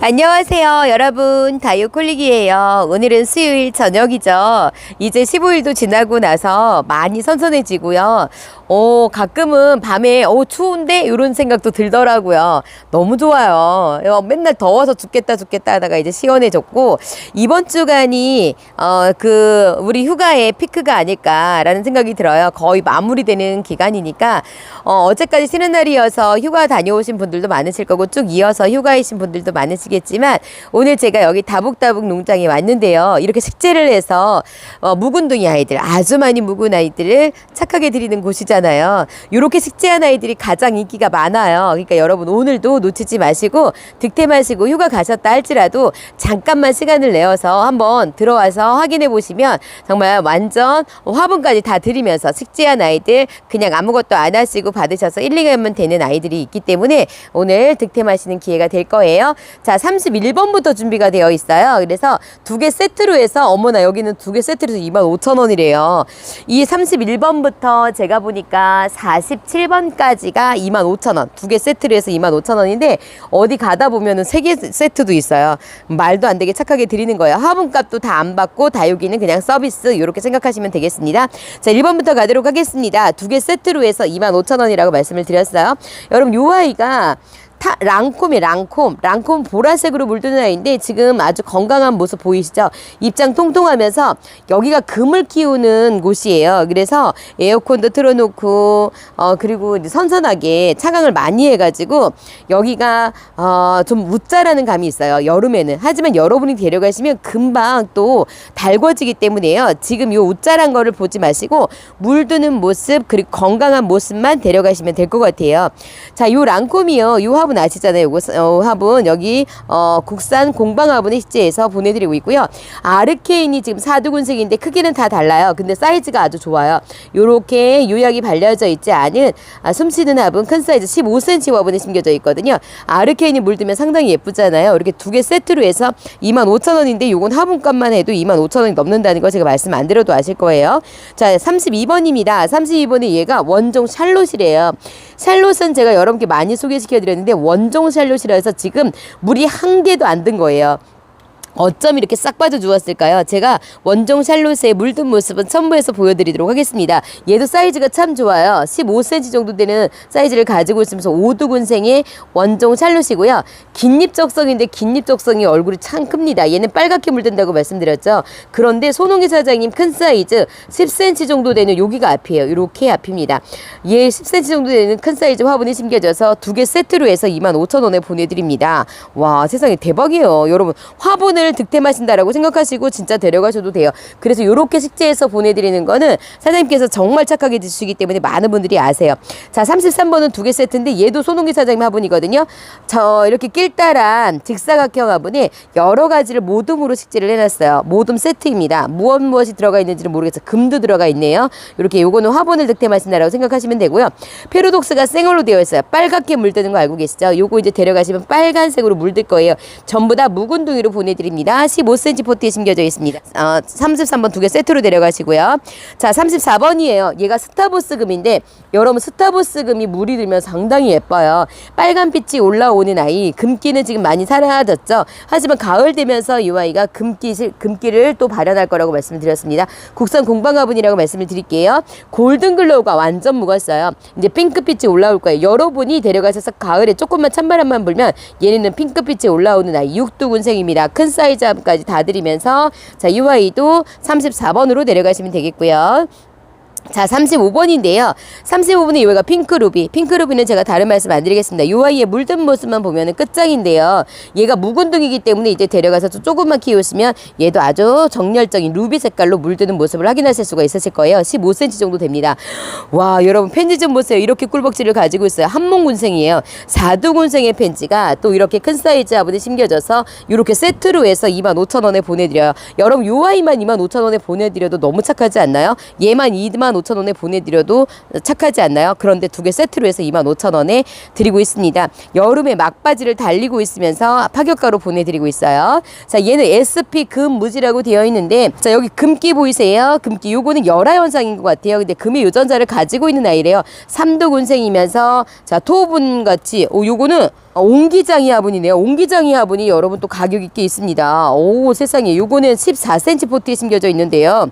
안녕하세요, 여러분. 다이어콜릭이에요. 오늘은 수요일 저녁이죠. 이제 15일도 지나고 나서 많이 선선해지고요. 어, 가끔은 밤에, 어, 추운데? 이런 생각도 들더라고요. 너무 좋아요. 어, 맨날 더워서 죽겠다, 죽겠다 하다가 이제 시원해졌고, 이번 주간이, 어, 그, 우리 휴가의 피크가 아닐까 라는 생각이 들어요. 거의 마무리되는 기간이니까, 어, 어제까지 쉬는 날이어서 휴가 다녀오신 분들도 많으실 거고, 쭉 이어서 휴가이신 분들도 많으 시겠지만, 오늘 제가 여기 다북다북 농장에 왔는데요. 이렇게 식재를 해서, 어, 묵은둥이 아이들, 아주 많이 묵은 아이들을 착하게 드리는 곳이잖아요. 이렇게 식재한 아이들이 가장 인기가 많아요. 그러니까 여러분 오늘도 놓치지 마시고 득템 하시고 휴가 가셨다 할지라도 잠깐만 시간을 내어서 한번 들어와서 확인해 보시면 정말 완전 화분까지 다 드리면서 식재한 아이들 그냥 아무것도 안 하시고 받으셔서 1, 2개만 되는 아이들이 있기 때문에 오늘 득템하시는 기회가 될 거예요. 자, 31번부터 준비가 되어 있어요. 그래서 두 개 세트로 해서 어머나 여기는 두 개 세트로 해서 25,000원이래요. 이 31번부터 제가 보니까 47번까지가 25,000원. 두 개 세트로 해서 25,000원인데 어디 가다 보면은 세 개 세트도 있어요. 말도 안 되게 착하게 드리는 거예요. 화분값도 다 안 받고 다육이는 그냥 서비스 이렇게 생각하시면 되겠습니다. 자, 1번부터 가도록 하겠습니다. 두 개 세트로 해서 25,000원이라고 말씀을 드렸어요. 여러분 요 아이가 타, 랑콤이 랑콤. 랑콤 보라색으로 물드는 아이인데 지금 아주 건강한 모습 보이시죠? 입장 통통하면서 여기가 금을 키우는 곳이에요. 그래서 에어컨도 틀어놓고 어 그리고 선선하게 차강을 많이 해가지고 여기가 어좀 웃자라는 감이 있어요. 여름에는 하지만 여러분이 데려가시면 금방 또 달궈지기 때문에요. 지금 요 웃자란 거를 보지 마시고 물드는 모습 그리고 건강한 모습만 데려가시면 될 것 같아요. 자, 요 랑콤이요. 요 화분 아시잖아요. 요거 어, 화분 여기 어, 국산 공방 화분의 시제에서 보내드리고 있고요. 아르케인이 지금 사두근색인데 크기는 다 달라요. 근데 사이즈가 아주 좋아요. 요렇게 요약이 발려져 있지 않은 아, 숨쉬는 화분 큰 사이즈 15cm 화분에 심겨져 있거든요. 아르케인이 물들면 상당히 예쁘잖아요. 이렇게 두 개 세트로 해서 25,000원인데 요건 화분값만 해도 25,000원이 넘는다는 거 제가 말씀 안 드려도 아실 거예요. 자, 32번입니다. 32번에 얘가 원종 샬롯이래요. 샬롯은 제가 여러분께 많이 소개시켜 드렸는데 원종 샬롯이라 해서 지금 물이 한 개도 안 든 거예요. 어쩜 이렇게 싹 빠져 주었을까요? 제가 원종 샬롯의 물든 모습은 첨부해서 보여드리도록 하겠습니다. 얘도 사이즈가 참 좋아요. 15cm 정도 되는 사이즈를 가지고 있으면서 오두근생의 원종 샬롯이고요. 긴잎 적성인데 긴잎 적성이 얼굴이 참 큽니다. 얘는 빨갛게 물든다고 말씀드렸죠. 그런데 손홍기 사장님 큰 사이즈 10cm 정도 되는 여기가 앞이에요. 이렇게 앞입니다. 얘 10cm 정도 되는 큰 사이즈 화분이 심겨져서 두 개 세트로 해서 25,000원에 보내드립니다. 와 세상에 대박이에요. 여러분 화분을 득템하신다라고 생각하시고 진짜 데려가셔도 돼요. 그래서 이렇게 식재해서 보내드리는 거는 사장님께서 정말 착하게 드시기 때문에 많은 분들이 아세요. 자 33번은 두 개 세트인데 얘도 손홍기 사장님 화분이거든요. 저 이렇게 낄따란 직사각형 화분에 여러 가지를 모둠으로 식재를 해놨어요. 모둠 세트입니다. 무엇 무엇이 들어가 있는지는 모르겠어요. 금도 들어가 있네요. 이렇게 요거는 화분을 득템하신다라고 생각하시면 되고요. 페로독스가 생얼로 되어 있어요. 빨갛게 물드는 거 알고 계시죠? 요거 이제 데려가시면 빨간색으로 물들 거예요. 전부 다 묵은 둥이로 보내드립니다. 15cm 포트에 심겨져 있습니다. 어, 33번 두 개 세트로 데려가시고요. 자, 34번이에요. 얘가 스타보스금인데 여러분 스타보스금이 물이 들면 상당히 예뻐요. 빨간빛이 올라오는 아이. 금기는 지금 많이 사라졌죠. 하지만 가을 되면서 이 아이가 금기, 금기를 또 발현할 거라고 말씀드렸습니다. 국산 공방화분이라고 말씀을 드릴게요. 골든글로우가 완전 묵었어요. 이제 핑크빛이 올라올 거예요. 여러분이 데려가셔서 가을에 조금만 찬바람만 불면 얘네는 핑크빛이 올라오는 아이. 육두군생입니다. 큰 사이 즈 함까지 다 드리면서 자, 이 아이도 34번으로 내려가시면 되겠고요. 자, 35번인데요. 35번은 이거가 핑크루비. 핑크루비는 제가 다른 말씀 안 드리겠습니다. 이 아이의 물든 모습만 보면은 끝장인데요. 얘가 묵은둥이기 때문에 이제 데려가서 좀 조금만 키우시면 얘도 아주 정열적인 루비 색깔로 물드는 모습을 확인하실 수가 있으실 거예요. 15cm 정도 됩니다. 와, 여러분 펜지 좀 보세요. 이렇게 꿀벅지를 가지고 있어요. 한몽군생이에요. 사두군생의 펜지가 또 이렇게 큰 사이즈 아버지 심겨져서 이렇게 세트로 해서 25,000원에 보내드려요. 여러분 요 아이만 25,000원에 보내드려도 너무 착하지 않나요? 얘만 2만 25,000원에 보내드려도 착하지 않나요? 그런데 두 개 세트로 해서 25,000원에 드리고 있습니다. 여름에 막바지를 달리고 있으면서 파격가로 보내드리고 있어요. 자, 얘는 SP 금무지라고 되어 있는데, 자, 여기 금기 보이세요? 금기. 요거는 열화 현상인 것 같아요. 근데 금의 유전자를 가지고 있는 아이래요. 삼도군생이면서, 자, 토분 같이, 오, 요거는 어, 옹기장이 화분이네요. 옹기장이 화분이 여러분 또 가격 있게 있습니다. 오, 세상에. 요거는 14cm 포트에 심겨져 있는데요.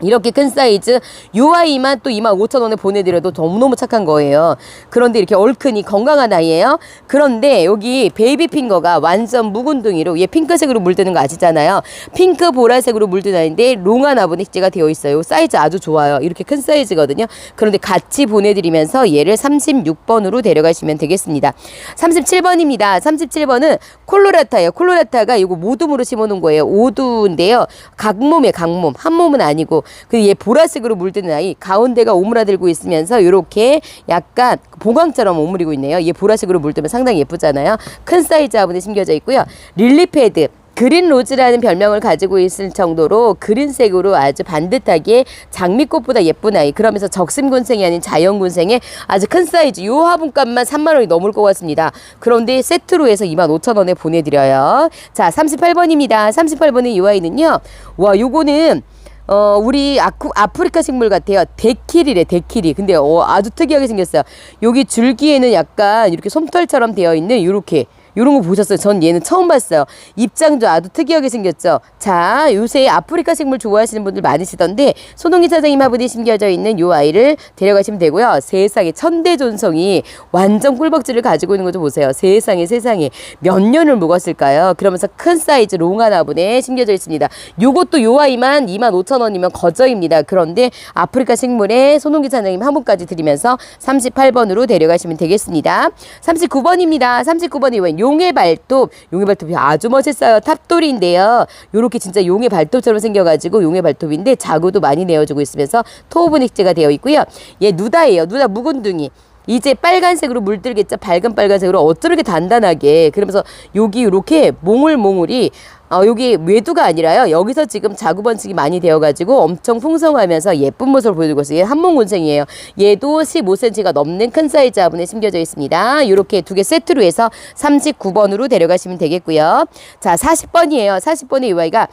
이렇게 큰 사이즈 요 아이만 또 25,000원에 보내드려도 너무너무 착한 거예요. 그런데 이렇게 얼큰이 건강한 아이예요. 그런데 여기 베이비 핑거가 완전 묵은둥이로 얘 핑크색으로 물드는 거 아시잖아요. 핑크 보라색으로 물든 아이인데 롱한 아보닉제가 되어 있어요. 사이즈 아주 좋아요. 이렇게 큰 사이즈거든요. 그런데 같이 보내드리면서 얘를 36번으로 데려가시면 되겠습니다. 37번입니다. 37번은 콜로라타예요. 콜로라타가 이거 모둠으로 심어놓은 거예요. 오두인데요. 각몸에 각몸. 한 몸은 아니고 그얘 보라색으로 물드는 아이 가운데가 오므라들고 있으면서 이렇게 약간 보광처럼 오므리고 있네요. 얘 보라색으로 물들면 상당히 예쁘잖아요. 큰 사이즈 화분에 심겨져 있고요. 릴리 패드 그린 로즈라는 별명을 가지고 있을 정도로 그린색으로 아주 반듯하게 장미꽃보다 예쁜 아이 그러면서 적심군생이 아닌 자연군생의 아주 큰 사이즈 요 화분값만 3만 원이 넘을 것 같습니다 그런데 세트로 해서 2만 5천 원에 보내드려요 자 38번입니다 38번의 이 아이는요 와 요거는 어, 우리 아쿠, 아프리카 식물 같아요. 데키리래, 데키리. 근데, 어, 아주 특이하게 생겼어요. 여기 줄기에는 약간 이렇게 솜털처럼 되어 있는 요렇게. 요런 거 보셨어요? 전 얘는 처음 봤어요. 입장도 아주 특이하게 생겼죠? 자, 요새 아프리카 식물 좋아하시는 분들 많으시던데, 손홍희 사장님 화분에 심겨져 있는 요 아이를 데려가시면 되고요. 세상에 천대존성이 완전 꿀벅지를 가지고 있는 거 좀 보세요. 세상에 세상에 몇 년을 묵었을까요? 그러면서 큰 사이즈 롱한 화분에 심겨져 있습니다. 요것도 요 아이만 25,000원이면 거저입니다. 그런데 아프리카 식물에 손홍기 사장님 화분까지 드리면서 38번으로 데려가시면 되겠습니다. 39번입니다. 39번이 웬 용의 발톱. 용의 발톱이 아주 멋있어요. 탑돌인데요. 요렇게 진짜 용의 발톱처럼 생겨가지고 용의 발톱인데 자구도 많이 내어주고 있으면서 토오브닉제가 되어 있고요. 얘 누다예요. 누다 묵은둥이. 이제 빨간색으로 물들겠죠. 밝은 빨간색으로 이렇게 단단하게. 그러면서 여기 이렇게 몽울몽울이 어, 여기 외두가 아니라요. 여기서 지금 자구 번식이 많이 되어가지고 엄청 풍성하면서 예쁜 모습을 보여주고 있어요. 얘 한몽군생이에요. 얘도 15cm가 넘는 큰 사이즈 화분에 심겨져 있습니다. 이렇게 두 개 세트로 해서 39번으로 데려가시면 되겠고요. 자, 40번이에요. 40번의 이 아이가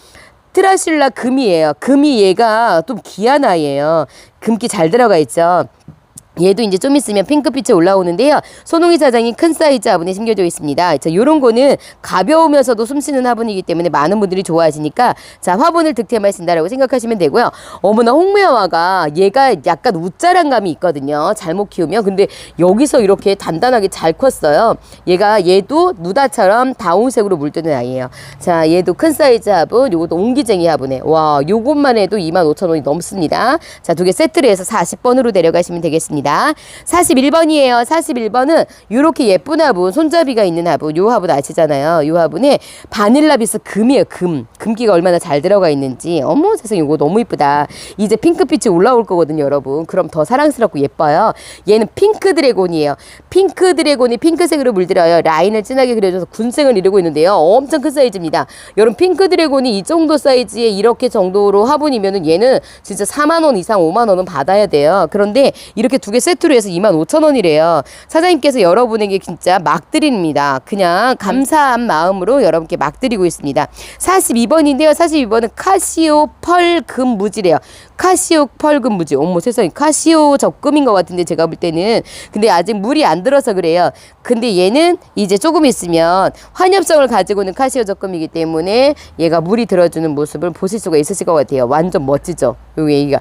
트라실라 금이에요. 금이 얘가 좀 귀한 아이예요. 금기 잘 들어가 있죠. 얘도 이제 좀 있으면 핑크빛에 올라오는데요. 손홍희 사장이 큰 사이즈 화분에 심겨져 있습니다. 자, 요런 거는 가벼우면서도 숨쉬는 화분이기 때문에 많은 분들이 좋아하시니까 자, 화분을 득템하신다라고 생각하시면 되고요. 어머나 홍매화가 얘가 약간 웃자란 감이 있거든요. 잘못 키우면. 근데 여기서 이렇게 단단하게 잘 컸어요. 얘가 얘도 누다처럼 다운색으로 물드는 아이예요. 자, 얘도 큰 사이즈 화분, 요것도 옹기쟁이 화분에. 와, 요것만 해도 25,000원이 넘습니다. 자, 두 개 세트로 해서 40번으로 데려가시면 되겠습니다. 41번이에요. 41번은 이렇게 예쁜 화분, 손잡이가 있는 화분, 요 화분 아시잖아요. 요 화분에 바닐라비스 금이에요. 금. 금기가 얼마나 잘 들어가 있는지. 어머 세상에 이거 너무 이쁘다. 이제 핑크빛이 올라올 거거든요, 여러분. 그럼 더 사랑스럽고 예뻐요. 얘는 핑크 드래곤이에요. 핑크 드래곤이 핑크색으로 물들어요. 라인을 진하게 그려줘서 군생을 이루고 있는데요. 엄청 큰 사이즈입니다. 여러분 핑크 드래곤이 이 정도 사이즈에 이렇게 정도로 화분이면은 얘는 진짜 4만 원 이상 5만 원은 받아야 돼요. 그런데 이렇게 두개 세트로 해서 2만 5천 원이래요. 사장님께서 여러분에게 진짜 막 드립니다. 그냥 감사한 마음으로 여러분께 막 드리고 있습니다. 42번인데요. 42번은 카시오 펄금 무지래요. 카시오 펄금 무지. 어머 세상에 카시오 적금인 것 같은데 제가 볼 때는 근데 아직 물이 안 들어서 그래요. 근데 얘는 이제 조금 있으면 환엽성을 가지고 있는 카시오 적금이기 때문에 얘가 물이 들어주는 모습을 보실 수가 있으실 것 같아요. 완전 멋지죠. 요 얘기가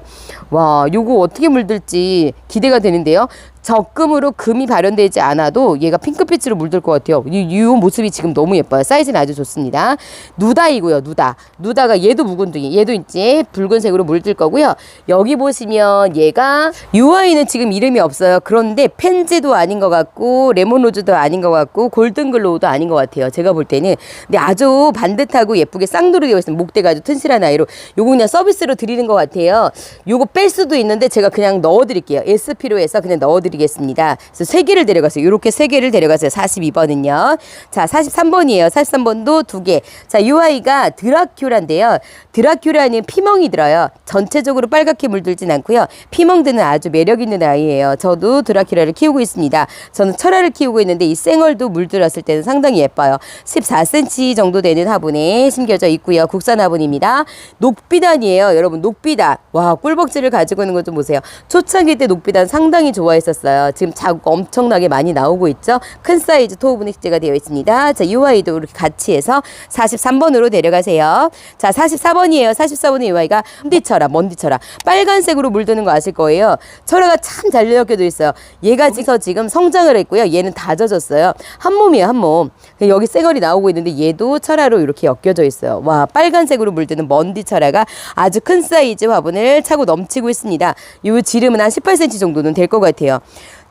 와 요거 어떻게 물들지 기대가 되는데요. 적금으로 금이 발현되지 않아도 얘가 핑크빛으로 물들 것 같아요. 이, 이 모습이 지금 너무 예뻐요. 사이즈는 아주 좋습니다. 누다이고요. 누다. 누다가 얘도 묵은둥이. 얘도 이제 붉은색으로 물들 거고요. 여기 보시면 얘가 UI는 지금 이름이 없어요. 그런데 펜지도 아닌 것 같고 레몬로즈도 아닌 것 같고 골든글로우도 아닌 것 같아요. 제가 볼 때는. 근데 아주 반듯하고 예쁘게 쌍두르 되어 있습니다. 목대가 아주 튼실한 아이로. 요거 그냥 서비스로 드리는 것 같아요. 요거 뺄 수도 있는데 제가 그냥 넣어드릴게요. SP로 해서 그냥 넣어드릴게요. 보내드리겠습니다. 그래서 세 개를 데려가세요. 이렇게 세 개를 데려가세요. 42번은요. 자, 43번이에요. 43번도 두 개. 자, 이 아이가 드라큘라인데요. 드라큘라는 피멍이 들어요. 전체적으로 빨갛게 물들진 않고요. 피멍 드는 아주 매력 있는 아이예요. 저도 드라큘라를 키우고 있습니다. 저는 철화를 키우고 있는데 이 쌩얼도 물들었을 때는 상당히 예뻐요. 14cm 정도 되는 화분에 심겨져 있고요. 국산 화분입니다. 녹비단이에요. 여러분 녹비단. 와 꿀벅지를 가지고 있는 것 좀 보세요. 초창기 때 녹비단 상당히 좋아했었어요. 지금 자국 엄청나게 많이 나오고 있죠. 큰 사이즈 토우분이 식재가 되어 있습니다. 자, 이 아이도 이렇게 같이 해서 43번으로 데려가세요. 자, 44번이에요. 44번은 이 아이가 먼디철아, 먼디철아. 빨간색으로 물드는 거 아실 거예요. 철화가 참잘 엮여져 있어요. 얘가 지금 지금 성장을 했고요. 얘는 다 젖었어요. 한 몸이에요, 한 몸. 여기 쌩얼이 나오고 있는데 얘도 철화로 이렇게 엮여져 있어요. 와, 빨간색으로 물드는 먼디 철화가 아주 큰 사이즈 화분을 차고 넘치고 있습니다. 요 지름은 한 18cm 정도는 될 것 같아요.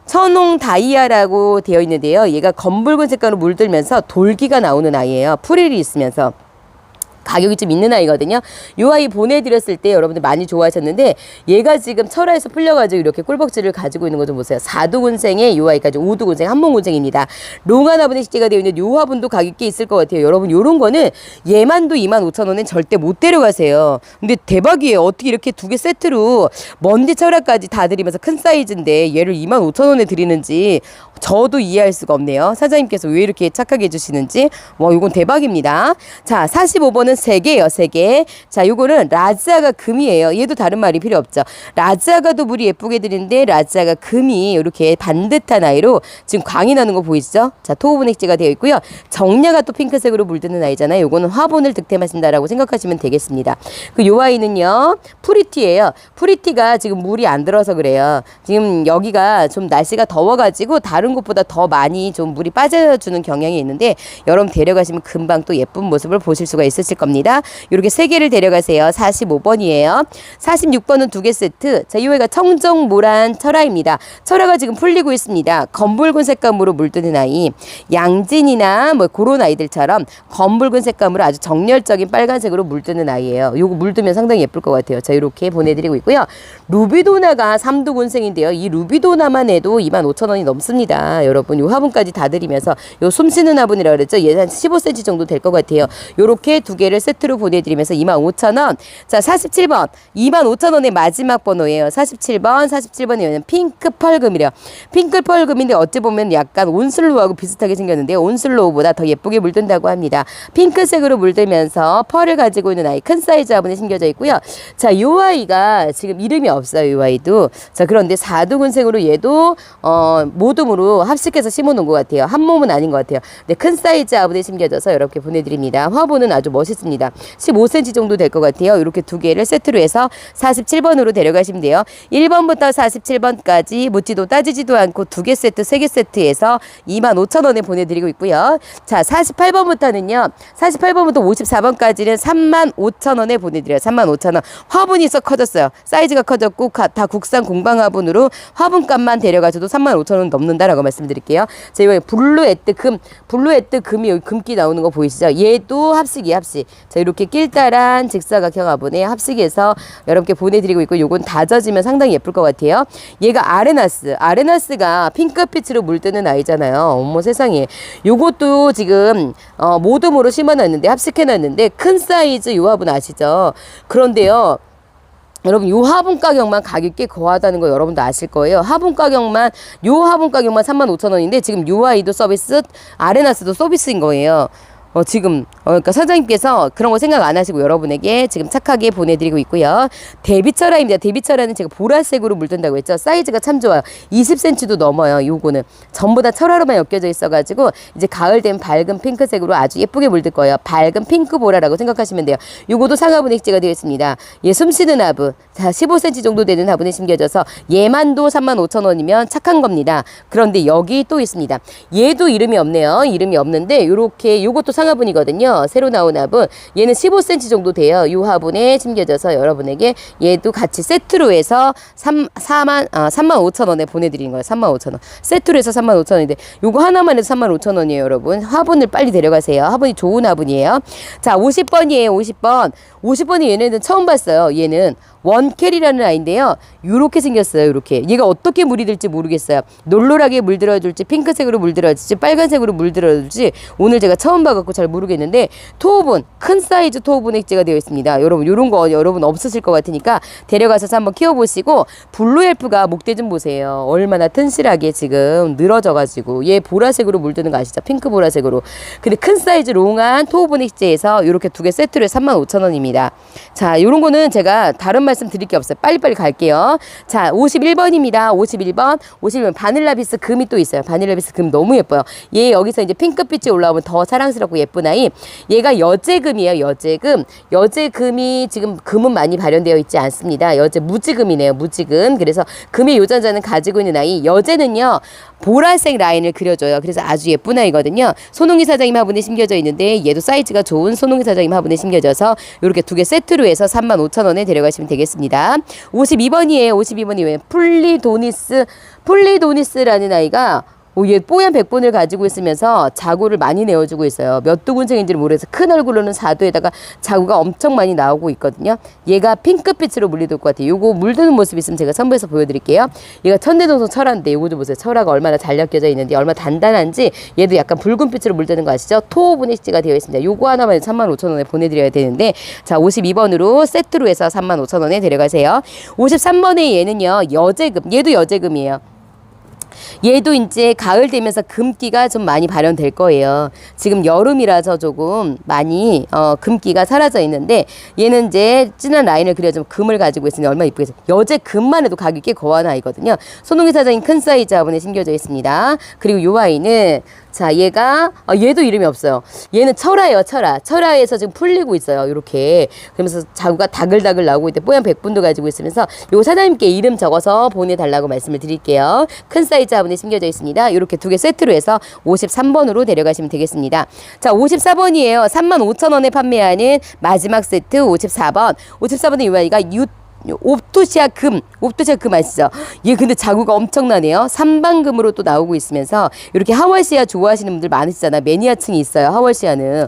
천홍 다이아라고 되어 있는데요. 얘가 검붉은 색깔로 물들면서 돌기가 나오는 아이예요. 풀일이 있으면서. 가격이 좀 있는 아이거든요. 이 아이 보내드렸을 때 여러분들 많이 좋아하셨는데 얘가 지금 철화에서 풀려가지고 이렇게 꿀벅지를 가지고 있는 거 좀 보세요. 4두군생에 이 아이까지 5두군생, 한몽군생입니다. 화분에 식재가 되어 있는 요 화분도 가격이 있을 것 같아요. 여러분 요런 거는 얘만도 2만 5천 원엔 절대 못 데려가세요. 근데 대박이에요. 어떻게 이렇게 두 개 세트로 먼지 철화까지 다 드리면서 큰 사이즈인데 얘를 2만 5천 원에 드리는지 저도 이해할 수가 없네요. 사장님께서 왜 이렇게 착하게 해주시는지. 와, 이건 대박입니다. 자, 45번은 세개예요세개 자, 요거는 라자가 금이에요. 얘도 다른 말이 필요 없죠. 라자가도 물이 예쁘게 드리는데 라자가 금이 이렇게 반듯한 아이로 지금 광이 나는 거 보이시죠? 자, 토우분 액지가 되어 있고요. 정냐가 또 핑크색으로 물드는 아이잖아요. 요거는 화분을 득템하신다라고 생각하시면 되겠습니다. 그 요 아이는요. 프리티예요. 프리티가 지금 물이 안 들어서 그래요. 지금 여기가 좀 날씨가 더워가지고 다른 곳보다 더 많이 좀 물이 빠져주는 경향이 있는데 여러분 데려가시면 금방 또 예쁜 모습을 보실 수가 있으실 겁니다. 이렇게 세 개를 데려가세요. 45번이에요. 46번은 두 개 세트. 자, 이 아이가 청정 모란 철화입니다. 철화가 지금 풀리고 있습니다. 검붉은 색감으로 물드는 아이. 양진이나 뭐 그런 아이들처럼 검붉은 색감으로 아주 정열적인 빨간색으로 물드는 아이예요. 요거 물드면 상당히 예쁠 것 같아요. 자, 이렇게 보내드리고 있고요. 루비도나가 삼두군생인데요. 이 루비도나만 해도 25,000원이 넘습니다. 여러분, 요 화분까지 다 드리면서 요 숨쉬는 화분이라고 그랬죠. 얘한 15cm 정도 될 것 같아요. 요렇게 두 개를 세트로 보내드리면서 25,000원. 자, 47번. 25,000원의 마지막 번호예요. 47번, 47번이면 핑크 펄금이래요. 핑크 펄금인데 어찌 보면 약간 온슬로우하고 비슷하게 생겼는데 온슬로우보다 더 예쁘게 물든다고 합니다. 핑크색으로 물들면서 펄을 가지고 있는 아이 큰 사이즈 화분에 심겨져 있고요. 자, 요 아이가 지금 이름이 없어요. 요 아이도. 자, 그런데 사두근생으로 얘도 어, 모둠으로 합식해서 심어 놓은 것 같아요. 한 몸은 아닌 것 같아요. 근데 큰 사이즈 화분에 심겨져서 이렇게 보내드립니다. 화분은 아주 멋있 습니다. 15cm 정도 될 것 같아요. 이렇게 두 개를 세트로 해서 47번으로 데려가시면 돼요. 1번부터 47번까지 묻지도 따지지도 않고 두 개 세트, 세 개 세트에서 25,000원에 보내드리고 있고요. 자, 48번부터는요. 48번부터 54번까지는 35,000원에 보내드려요. 35,000원. 화분이 썩 커졌어요. 사이즈가 커졌고 가- 다 국산 공방 화분으로 화분값만 데려가셔도 35,000원 넘는다라고 말씀드릴게요. 자, 이거 블루 에뜨 금, 블루 에뜨 금이 여기 금기 나오는 거 보이시죠? 얘도 합식이 합식. 자, 이렇게 낄따란 직사각형 화분에 합식해서 여러분께 보내드리고 있고 요건 다져지면 상당히 예쁠 것 같아요. 얘가 아레나스. 아레나스가 핑크빛으로 물드는 아이잖아요. 어머 세상에. 요것도 지금 어, 모둠으로 심어놨는데 합식해놨는데 큰 사이즈 요 화분 아시죠? 그런데요. 여러분 요 화분 가격만 가격이 꽤 거하다는 거 여러분도 아실 거예요. 화분 가격만 요 화분 가격만 35,000원인데 지금 요 아이도 서비스 아레나스도 서비스인 거예요. 어, 지금, 어, 그러니까 사장님께서 그런 거 생각 안 하시고 여러분에게 지금 착하게 보내드리고 있고요. 데비철화입니다. 데비철화는 제가 보라색으로 물든다고 했죠. 사이즈가 참 좋아요. 20cm도 넘어요. 요거는. 전부 다 철화로만 엮여져 있어가지고 이제 가을 되면 밝은 핑크색으로 아주 예쁘게 물들 거예요. 밝은 핑크 보라라고 생각하시면 돼요. 요거도 상하분 액지가 되어 있습니다. 얘 숨쉬는 화분. 자, 15cm 정도 되는 화분에 심겨져서 얘만도 35,000원이면 착한 겁니다. 그런데 여기 또 있습니다. 얘도 이름이 없네요. 이름이 없는데 요렇게 요것도 상화분이거든요. 화분이에요. 새로 나온 화분. 얘는 15cm 정도 돼요. 이 화분에 심겨져서 여러분에게 얘도 같이 세트로 해서 3, 4만, 아, 3만 5천 원에 보내드리는 거예요. 3만 5천 원. 세트로 해서 3만 5천 원인데 요거 하나만 해도 3만 5천 원이에요, 여러분. 화분을 빨리 데려가세요. 화분이 좋은 화분이에요. 자, 50번이에요, 50번. 50번이 얘네는 처음 봤어요. 얘는 원캐리라는 아이인데요. 요렇게 생겼어요. 요렇게. 얘가 어떻게 물이 될지 모르겠어요. 놀놀하게 물들어줄지 핑크색으로 물들어줄지 빨간색으로 물들어줄지 오늘 제가 처음 봐갖고 잘 모르겠는데 토오분 큰 사이즈 토오분 액지가 되어 있습니다. 여러분 요런 거 여러분 없으실 것 같으니까 데려가셔서 한번 키워보시고 블루엘프가 목대 좀 보세요. 얼마나 튼실하게 지금 늘어져가지고 얘 보라색으로 물드는 거 아시죠? 핑크 보라색으로. 근데 큰 사이즈 롱한 토오분 액지에서 요렇게 두 개 세트로 35,000원입니다. 자 요런 거는 제가 다른 말씀 드릴 게 없어요. 빨리빨리 갈게요. 자, 51번입니다. 51번. 51번. 바닐라비스 금이 또 있어요. 바닐라비스 금 너무 예뻐요. 얘 여기서 이제 핑크빛이 올라오면 더 사랑스럽고 예쁜 아이. 얘가 여제금이에요. 여제금. 여제금이 지금 금은 많이 발현되어 있지 않습니다. 여제 무지금이네요. 무지금. 그래서 금의 요전자는 가지고 있는 아이. 여제는요. 보라색 라인을 그려줘요. 그래서 아주 예쁜 아이거든요. 손홍이 사장님 화분에 심겨져 있는데 얘도 사이즈가 좋은 손홍이 사장님 화분에 심겨져서 이렇게 두 개 세트로 해서 35,000원에 데려가시면 되겠습니다. 52번이에요. 52번이 왜 플리도니스 플리도니스라는 아이가 오, 얘 뽀얀 백분을 가지고 있으면서 자구를 많이 내어주고 있어요. 몇 두군생인지를 모르겠어. 큰 얼굴로는 4도에다가 자구가 엄청 많이 나오고 있거든요. 얘가 핑크빛으로 물리돌 것 같아요. 요거 물드는 모습 있으면 제가 선보여서 보여드릴게요. 얘가 천내동성 철화인데 요거 좀 보세요. 철화가 얼마나 잘 엮여져 있는데 얼마나 단단한지 얘도 약간 붉은빛으로 물드는 거 아시죠? 토분익지가 되어 있습니다. 요거 하나만 35,000원에 보내드려야 되는데 자 52번으로 세트로 해서 35,000원에 데려가세요. 53번에 얘는요. 여제금. 얘도 여제금이에요. 얘도 이제 가을 되면서 금기가 좀 많이 발현될 거예요. 지금 여름이라서 조금 많이 어, 금기가 사라져 있는데 얘는 이제 진한 라인을 그려주면 금을 가지고 있으니 얼마나 이쁘겠어요. 여제 금만 해도 가격이 꽤 거한 아이거든요. 손흥희 사장님 큰 사이즈 화분에 심겨져 있습니다. 그리고 요 아이는 자, 얘가, 아, 얘도 이름이 없어요. 얘는 철화예요, 철화. 철화에서 지금 풀리고 있어요, 이렇게. 그러면서 자구가 다글다글 나오고 있대. 뽀얀 백분도 가지고 있으면서 요 사장님께 이름 적어서 보내달라고 말씀을 드릴게요. 큰 사이즈 화분에 심겨져 있습니다. 이렇게 두 개 세트로 해서 53번으로 데려가시면 되겠습니다. 자, 54번이에요. 35,000원에 판매하는 마지막 세트 54번. 54번의 이 아이가 유 옵토시아 금, 옵토시아 금 아시죠? 얘 근데 자구가 엄청나네요. 삼방금으로 또 나오고 있으면서 이렇게 하월시아 좋아하시는 분들 많으시잖아. 매니아층이 있어요. 하월시아는.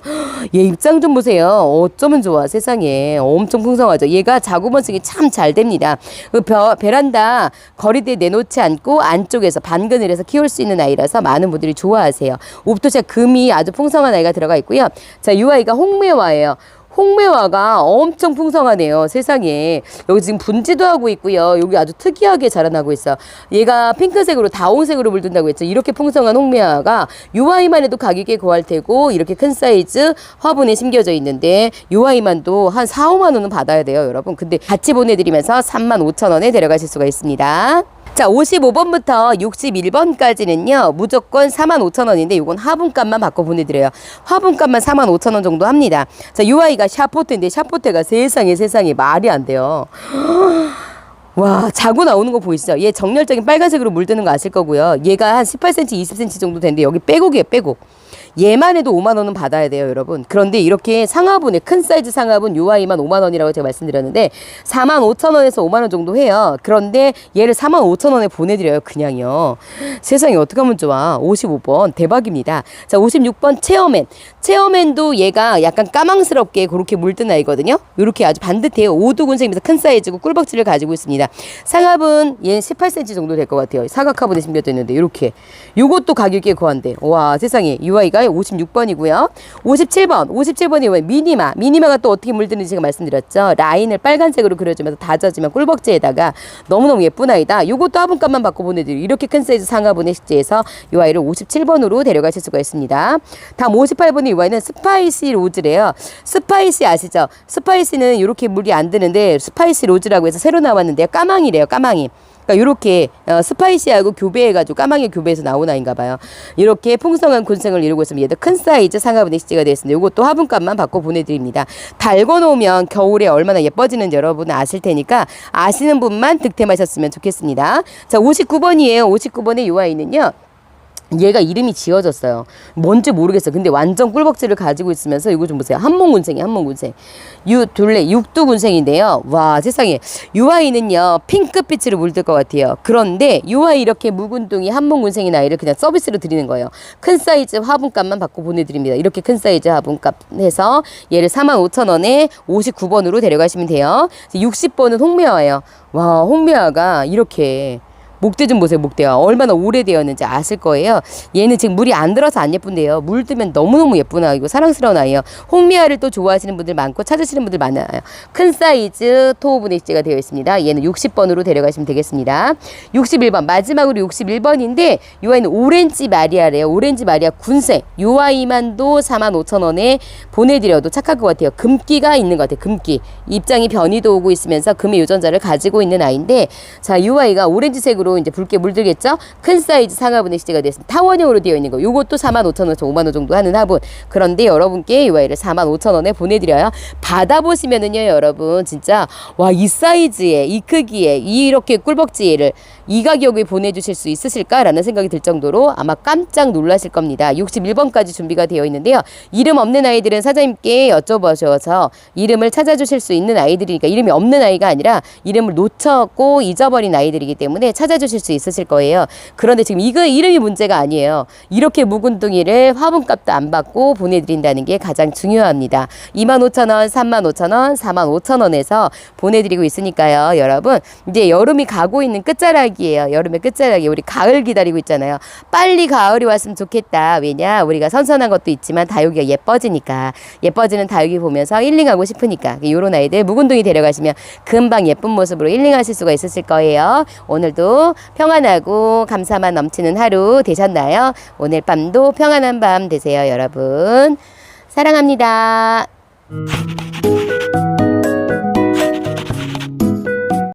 얘 입장 좀 보세요. 어쩌면 좋아. 세상에. 엄청 풍성하죠. 얘가 자구 번식이 참 잘 됩니다. 그 벼, 베란다 거리대에 내놓지 않고 안쪽에서 반근을 해서 키울 수 있는 아이라서 많은 분들이 좋아하세요. 옵토시아 금이 아주 풍성한 아이가 들어가 있고요. 자, 이 아이가 홍매화예요. 홍매화가 엄청 풍성하네요. 세상에. 여기 지금 분지도 하고 있고요. 여기 아주 특이하게 자라나고 있어. 얘가 핑크색으로 다홍색으로 물든다고 했죠. 이렇게 풍성한 홍매화가 유아이만 해도 가격이 고할 테고 이렇게 큰 사이즈 화분에 심겨져 있는데 유아이만도 한 4, 5만 원은 받아야 돼요, 여러분. 근데 같이 보내드리면서 3만 5천 원에 데려가실 수가 있습니다. 자, 55번부터 61번까지는요, 무조건 45,000원인데, 요건 화분값만 바꿔 보내드려요. 화분값만 45,000원 정도 합니다. 자, 요 아이가 샤포테인데, 샤포테가 세상에 세상에 말이 안 돼요. 와, 자고 나오는 거 보이시죠? 얘 정렬적인 빨간색으로 물드는 거 아실 거고요. 얘가 한 18cm, 20cm 정도 되는데, 여기 빼곡이에요, 빼곡. 얘만 해도 5만 원은 받아야 돼요, 여러분. 그런데 이렇게 상하분에 큰 사이즈 상하분 요 아이만 5만 원이라고 제가 말씀드렸는데 4만 5천 원에서 5만 원 정도 해요. 그런데 얘를 4만 5천 원에 보내드려요, 그냥요. 세상에 어떻게 하면 좋아? 55번 대박입니다. 자, 56번 체어맨. 체어맨도 얘가 약간 까망스럽게 그렇게 물든 아이거든요. 이렇게 아주 반듯해요. 오두군생면서 큰 사이즈고 꿀벅지를 가지고 있습니다. 상합은 얘는 18cm 정도 될 것 같아요. 사각화분에 심겨져 있는데 이렇게. 요것도 가격이 고한데. 와, 세상에. 이 아이가 56번이고요. 57번. 57번이 왜 미니마. 미니마가 또 어떻게 물드는지 제가 말씀드렸죠. 라인을 빨간색으로 그려주면서 다져지면 꿀벅지에다가 너무너무 예쁜 아이다. 요것도 화분값만 받고 보내드리고 이렇게 큰 사이즈 상하분의 식재에서 이 아이를 57번으로 데려가실 수가 있습니다. 다음 58번이 이 아이는 스파이시 로즈래요. 스파이시 아시죠? 스파이시는 이렇게 물이 안 드는데 스파이시 로즈라고 해서 새로 나왔는데요. 까망이래요. 까망이. 그러니까 이렇게 어, 스파이시하고 교배해가지고 까망이 교배해서 나온 아이인가 봐요. 이렇게 풍성한 군생을 이루고 있으면 얘도 큰 사이즈 상하분의 식재가 되어 있습니다. 이것도 화분값만 받고 보내드립니다. 달궈 놓으면 겨울에 얼마나 예뻐지는지 여러분은 아실 테니까 아시는 분만 득템하셨으면 좋겠습니다. 자, 59번이에요. 59번의 이 아이는요. 얘가 이름이 지어졌어요. 뭔지 모르겠어. 근데 완전 꿀벅지를 가지고 있으면서 이거 좀 보세요. 한몽군생이 한몽군생. 유 둘레 육두군생인데요. 와 세상에 유 아이는요 핑크빛으로 물들 것 같아요. 그런데 유 아이 이렇게 묵은둥이 한몽군생인 아이를 그냥 서비스로 드리는 거예요. 큰 사이즈 화분값만 받고 보내드립니다. 이렇게 큰 사이즈 화분값 해서 얘를 45,000원에 59번으로 데려가시면 돼요. 60번은 홍매화예요. 와 홍매화가 이렇게 목대 좀 보세요, 목대가. 얼마나 오래되었는지 아실 거예요. 얘는 지금 물이 안 들어서 안 예쁜데요. 물 뜨면 너무너무 예쁜 아이고 사랑스러운 아이예요. 홍미아를 또 좋아하시는 분들 많고 찾으시는 분들 많아요. 큰 사이즈 토우브네시가 되어 있습니다. 얘는 60번으로 데려가시면 되겠습니다. 61번, 마지막으로 61번인데 이 아이는 오렌지 마리아래요. 오렌지 마리아 군색. 이 아이만도 45,000원에 보내드려도 착할 것 같아요. 금기가 있는 것 같아요. 금기. 입장이 변이도 오고 있으면서 금의 유전자를 가지고 있는 아이인데 자, 이 아이가 오렌지색으로 이제 붉게 물들겠죠? 큰 사이즈 상하분의 시제가 됐습니다. 타원형으로 되어 있는 거. 요것도 45,000원, 5만 원 정도 하는 화분. 그런데 여러분께 이 아이를 45,000원에 보내드려요. 받아보시면은요, 여러분 진짜 와 이 사이즈에 이 크기에 이렇게 꿀벅지를 이 가격에 보내주실 수 있으실까라는 생각이 들 정도로 아마 깜짝 놀라실 겁니다. 61번까지 준비가 되어 있는데요. 이름 없는 아이들은 사장님께 여쭤보셔서 이름을 찾아주실 수 있는 아이들이니까 이름이 없는 아이가 아니라 이름을 놓쳤고 잊어버린 아이들이기 때문에 찾아주 실 수 있으실 거예요. 그런데 지금 이거 이름이 문제가 아니에요. 이렇게 묵은둥이를 화분값도 안 받고 보내드린다는 게 가장 중요합니다. 25,000원, 35,000원, 45,000원에서 보내드리고 있으니까요. 여러분 이제 여름이 가고 있는 끝자락이에요. 여름의 끝자락이 우리 가을 기다리고 있잖아요. 빨리 가을이 왔으면 좋겠다. 왜냐 우리가 선선한 것도 있지만 다육이가 예뻐지니까 예뻐지는 다육이 보면서 힐링하고 싶으니까 이런 아이들 묵은둥이 데려가시면 금방 예쁜 모습으로 힐링하실 수가 있으실 거예요. 오늘도 평안하고 감사만 넘치는 하루 되셨나요? 오늘 밤도 평안한 밤 되세요, 여러분. 사랑합니다.